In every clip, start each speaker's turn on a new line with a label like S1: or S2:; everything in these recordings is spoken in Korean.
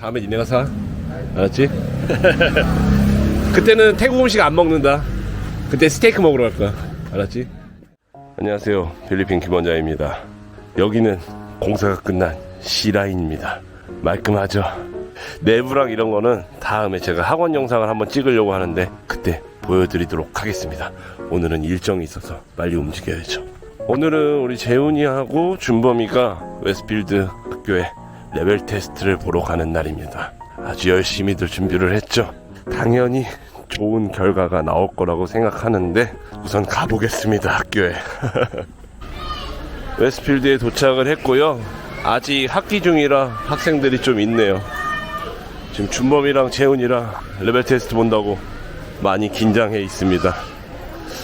S1: 다음에 니네가 사. 알았지? 그때는 태국 음식 안 먹는다. 그때 스테이크 먹으러 갈 거야. 알았지? 안녕하세요. 필리핀 김원장입니다. 여기는 공사가 끝난 C라인입니다. 말끔하죠? 내부랑 이런 거는 다음에 제가 학원 영상을 한번 찍으려고 하는데 그때 보여드리도록 하겠습니다. 오늘은 일정이 있어서 빨리 움직여야죠. 오늘은 우리 재훈이하고 준범이가 웨스필드 학교에 레벨 테스트를 보러 가는 날입니다. 아주 열심히들 준비를 했죠. 당연히 좋은 결과가 나올 거라고 생각하는데 우선 가보겠습니다 학교에. 웨스필드에 도착을 했고요. 아직 학기 중이라 학생들이 좀 있네요. 지금 준범이랑 재훈이랑 레벨 테스트 본다고 많이 긴장해 있습니다.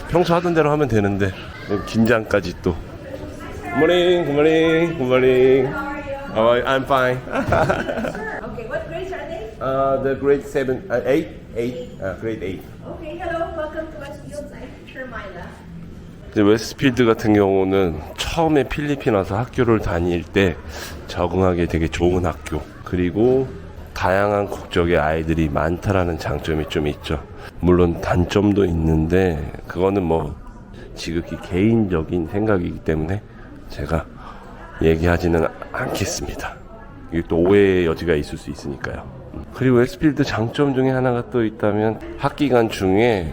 S1: 평소 하던 대로 하면 되는데 긴장까지 또. 굿모닝, 굿모닝, 굿모닝. Are you? I'm fine.
S2: Okay, what grades are they?
S1: Uh, the grade seven, uh, eight, eight, uh, grade eight.
S2: Okay, hello, welcome to Westfield. I'm teacher Myla.
S1: 이제 웨스트필드 같은 경우는 처음에 필리핀 와서 학교를 다닐 때 적응하기 되게 좋은 학교 그리고 다양한 국적의 아이들이 많다라는 장점이 좀 있죠. 물론 단점도 있는데 그거는 뭐 지극히 개인적인 생각이기 때문에 제가 얘기하지는 않겠습니다. 이게 또 오해의 여지가 있을 수 있으니까요. 그리고 웨스필드 장점 중에 하나가 또 있다면 학기간 중에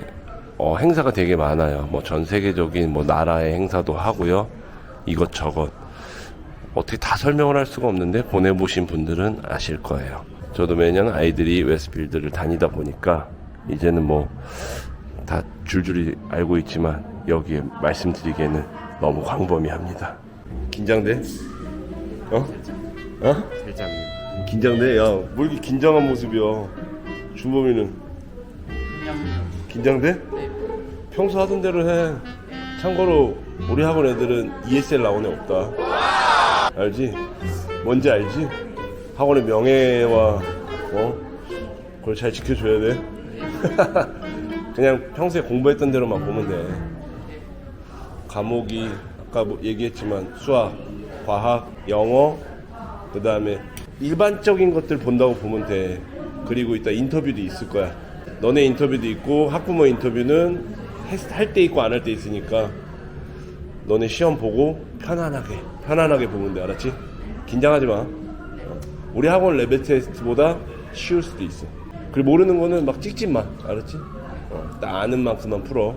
S1: 어, 행사가 되게 많아요. 뭐 전 세계적인 뭐 나라의 행사도 하고요. 이것저것 어떻게 다 설명을 할 수가 없는데 보내보신 분들은 아실 거예요. 저도 매년 아이들이 웨스필드를 다니다 보니까 이제는 뭐 다 줄줄이 알고 있지만 여기에 말씀드리기에는 너무 광범위합니다. 긴장돼? 어? 어?
S3: 살짝
S1: 긴장돼? 야, 뭐 이렇게 긴장한 모습이야? 준범이는 긴장돼? 평소 하던 대로 해. 참고로 우리 학원 애들은 ESL 나온 애 없다. 알지? 뭔지 알지? 학원의 명예와 어? 그걸 잘 지켜줘야 돼. 그냥 평소에 공부했던 대로만 보면 돼. 과목이 아까 뭐 얘기했지만 수학, 과학, 영어, 그 다음에 일반적인 것들 본다고 보면 돼. 그리고 이따 인터뷰도 있을 거야. 너네 인터뷰도 있고 학부모 인터뷰는 할 때 있고 안 할 때 있으니까 너네 시험 보고 편안하게 편안하게 보면 돼. 알았지? 긴장하지 마. 어. 우리 학원 레벨 테스트보다 쉬울 수도 있어. 그리고 모르는 거는 막 찍지 마. 알았지? 어, 딱 아는 만큼만 풀어.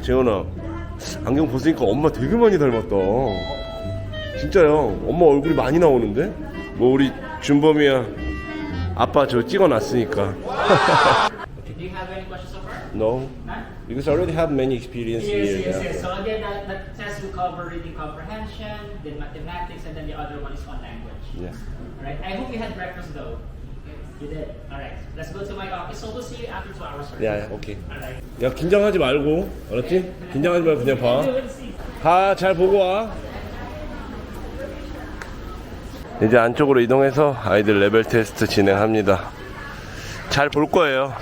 S1: 재현아, 안경 벗으니까 엄마 되게 많이 닮았다. 진짜요. 엄마 얼굴이 많이 나오는데? 뭐 우리 준범이야. 아빠 저 찍어놨으니까. No. Because I already have many experience
S4: Yes,
S1: here.
S4: yes, yes. So again, that, that test will cover reading comprehension, then mathematics, and then the other one is on language.
S1: Yeah.
S4: Alright, I hope you had breakfast though. You did? Alright, let's go to my office. So we'll see you after two hours. sir.
S1: Yeah, okay.
S4: Alright.
S1: 야 긴장하지 말고 알았지? 긴장하지 말고 그냥 봐.
S4: We'll see.
S1: 다 잘 보고 와. 이제 안쪽으로 이동해서 아이들 레벨 테스트 진행합니다. 잘 볼 거예요.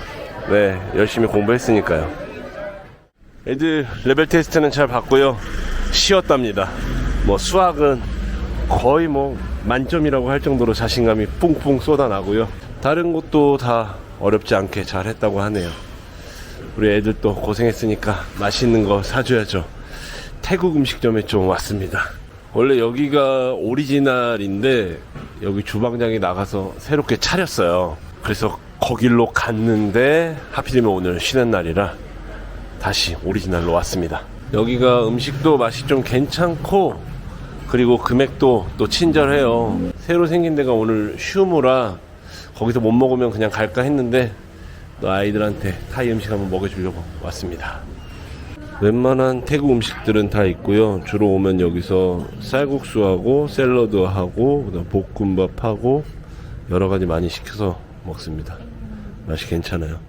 S1: 네, 열심히 공부했으니까요. 애들 레벨 테스트는 잘 봤고요. 쉬었답니다. 뭐 수학은 거의 뭐 만점이라고 할 정도로 자신감이 뿡뿡 쏟아나고요. 다른 것도 다 어렵지 않게 잘 했다고 하네요. 우리 애들 또 고생했으니까 맛있는 거 사줘야죠. 태국 음식점에 좀 왔습니다. 원래 여기가 오리지널인데 여기 주방장이 나가서 새롭게 차렸어요. 그래서 거길로 갔는데 하필이면 오늘 쉬는 날이라 다시 오리지널로 왔습니다. 여기가 음식도 맛이 좀 괜찮고 그리고 금액도 또 친절해요. 새로 생긴 데가 오늘 휴무라 거기서 못 먹으면 그냥 갈까 했는데 또 아이들한테 타이 음식 한번 먹여주려고 왔습니다. 웬만한 태국 음식들은 다 있고요. 주로 오면 여기서 쌀국수하고 샐러드하고 그다음 볶음밥하고 여러 가지 많이 시켜서 먹습니다. 맛이 괜찮아요.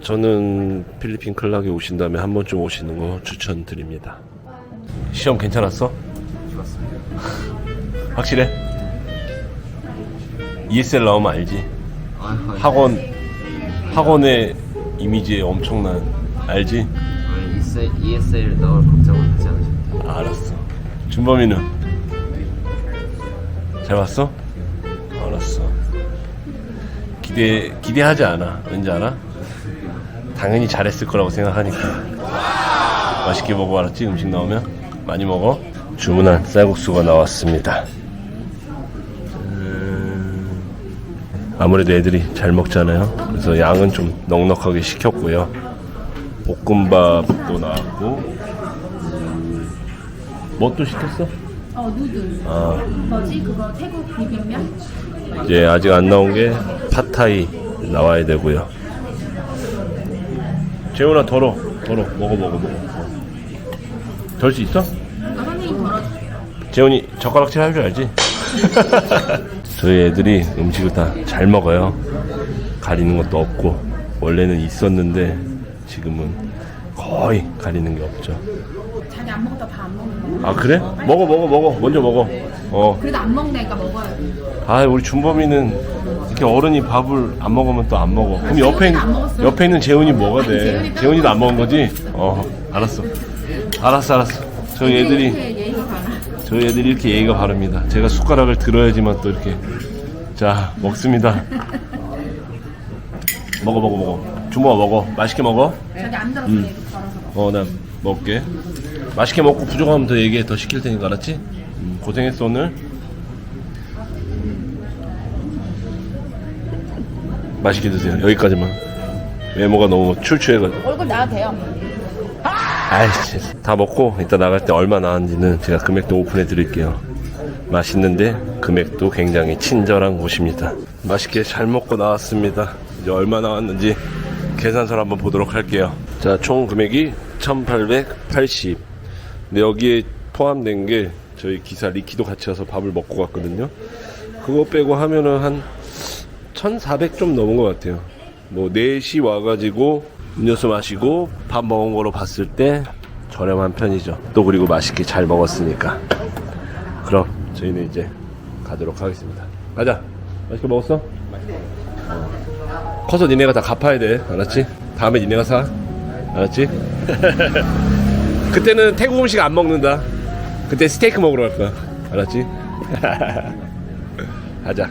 S1: 저는 필리핀 클락에 오신 다음에 한 번쯤 오시는 거 추천드립니다. 시험 괜찮았어? 확실해? ESL 나오면 알지? 학원 학원의 이미지에 엄청난 알지?
S3: ESL, ESL 나올 걱정은 하지 않으셔도 돼요.
S1: 알았어. 준범이는 잘 봤어? 알았어. 기대 기대하지 않아. 왠지 알아? 당연히 잘했을 거라고 생각하니까. 맛있게 먹어 알았지? 음식 나오면 많이 먹어. 주문한 쌀국수가 나왔습니다. 아무래도 애들이 잘 먹잖아요. 그래서 양은 좀 넉넉하게 시켰고요. 볶음밥도 나왔고. 뭐 또 시켰어?
S5: 어 누들
S1: 아,
S5: 뭐지 그거 태국 비빔면
S1: 이제 아직 안 나온 게 팟타이 나와야 되고요. 재훈아 덜어, 덜어, 먹어, 먹어, 먹어. 덜 수 있어?
S5: 아 선생님 덜어주세요
S1: 재훈이 젓가락질 할 줄 알지? 저희 애들이 음식을 다 잘 먹어요. 가리는 것도 없고 원래는 있었는데 지금은 거의 가리는 게 없죠.
S5: 자기 안 먹다 밥안 먹는 거
S1: 아 그래? 먹어, 먹어, 먹어. 먼저 먹어. 어.
S5: 그래도 안 먹으니까 먹어야 돼
S1: 아 우리 준범이는 이렇게 어른이 밥을 안 먹으면 또 안 먹어. 그럼 옆에
S5: 재훈이는 안 먹었어요.
S1: 옆에 있는 재훈이 뭐가 돼?
S5: 재훈이 또
S1: 재훈이도 안 먹은 거지? 어 알았어. 알았어 알았어. 저희 애들이 저희 애들이 이렇게 예의가 바릅니다. 제가 숟가락을 들어야지만 또 이렇게 자 먹습니다. 먹어 먹어 먹어. 주모가 먹어. 맛있게 먹어.
S5: 자기 안 들어서 얘기 덜어서 먹어
S1: 어나 먹을게. 맛있게 먹고 부족하면 더 얘기해. 더 시킬 테니까 알았지? 음, 고생했어 오늘. 맛있게 드세요. 여기까지만. 외모가 너무 출출해가지고.
S5: 얼굴 나와도 돼요
S1: 아이씨. 다 먹고 이따 나갈 때 얼마 나왔는지는 제가 금액도 오픈해 드릴게요. 맛있는데 금액도 굉장히 친절한 곳입니다. 맛있게 잘 먹고 나왔습니다. 이제 얼마 나왔는지 계산서를 한번 보도록 할게요. 자, 총 금액이 1880. 근데 여기에 포함된 게 저희 기사 리키도 같이 와서 밥을 먹고 갔거든요. 그거 빼고 하면은 한 1400 좀 넘은 것 같아요. 뭐 4시 와가지고 음료수 마시고 밥 먹은 거로 봤을 때 저렴한 편이죠. 또 그리고 맛있게 잘 먹었으니까. 그럼 저희는 이제 가도록 하겠습니다. 가자. 맛있게 먹었어? 어. 커서 니네가 다 갚아야 돼. 알았지? 다음에 니네가 사. 알았지? 그때는 태국 음식 안 먹는다. 그때 스테이크 먹으러 갈 거야. 알았지? 가자.